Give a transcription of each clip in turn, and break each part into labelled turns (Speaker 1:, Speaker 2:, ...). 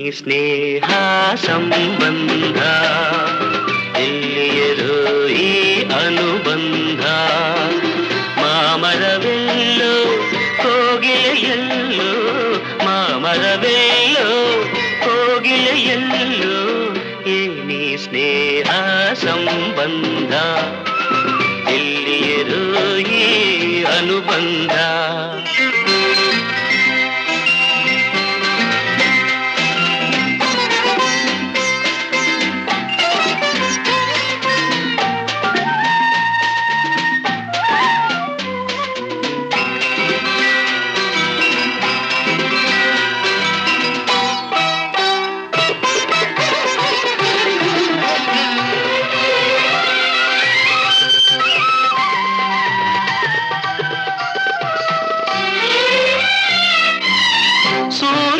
Speaker 1: ಕೋಗಿಲೆಯಲ್ಲೋ ಏನಿ ಸ್ನೇಹ ಸಂಬಂಧ ಎಲ್ಲಿಯರೋ ಈ ಅನುಬಂಧ ಮಾಮರವೆಲ್ಲೋ ಕೋಗಿಲೆಯಲ್ಲೋ ಮಾಮರವೆಲ್ಲೋ ಕೋಗಿಲೆಯಲ್ಲೋ ಏನಿ ಸ್ನೇಹ ಸಂಬಂಧ ಎಲ್ಲಿಯರೋ ಈ ಅನುಬಂಧ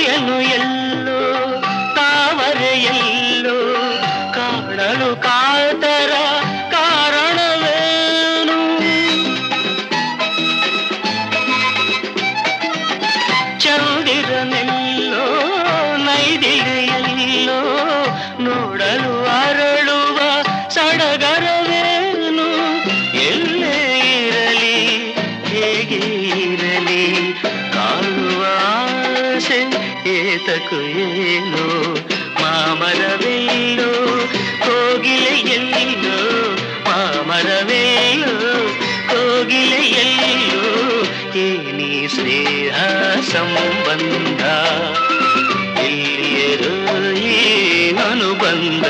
Speaker 1: ఎను ఎల్ల ಏತಕು ಏನು ಮಾಮರವೆಲ್ಲೋ ಕೋಗಿಲೆಯಲ್ಲೋ ಮಾಮರವೆಲ್ಲೋ ಕೋಗಿಲೆಯಲ್ಲೋ ಏನಿ ಸ್ನೇಹ ಸಂಬಂಧ ಎಲ್ಲಿಯರೋ ಈ ಅನುಬಂಧ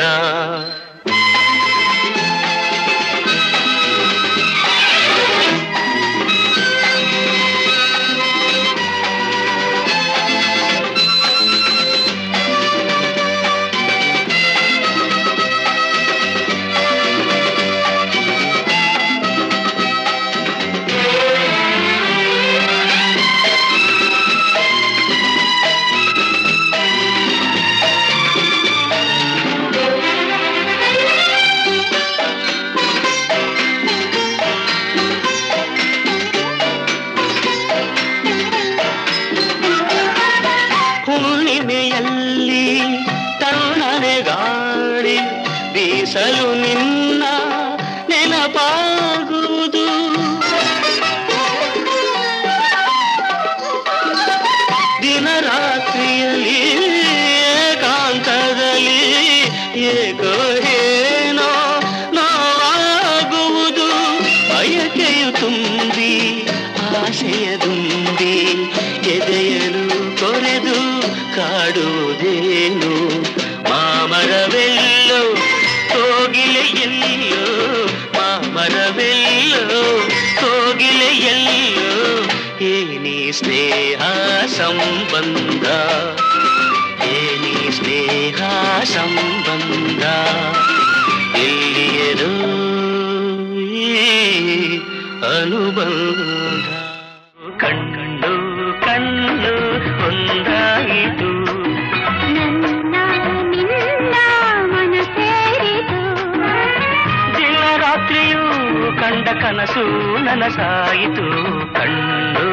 Speaker 1: ಏಕೋ ಏನೋ ನೋವಾಗುವುದು ಬಯಕೆಯು ತುಂಬಿ ಆಸೆಯ ದುಂಬಿ ಎದೆಯಲು ಕೊರೆದು ಕಾಡುವುದೇನು ಮಾಮರವೆಲ್ಲೋ ಕೋಗಿಲೆಯಲ್ಲೋ ಮಾಮರವೆಲ್ಲೋ ಕೋಗಿಲೆಯಲ್ಲೋ ಏನಿ ಸ್ನೇಹ ಸಂಬಂಧ ಏನಿ ಸ್ನೇಹ ಸಂಬಂಧ ಎಲ್ಲಿಯರೋ ಈ ಅನುಬಂಧ ಕಣ್ಣು ಕಣ್ಣು ಒಂದಾಯಿತು
Speaker 2: ನನ್ನ ನಿನ್ನ ಮನ ಸೇರಿತು
Speaker 1: ದಿನ ರಾತ್ರಿಯೂ ಕಂಡ ಕನಸು ನನಸಾಯಿತು ಕಣ್ಣು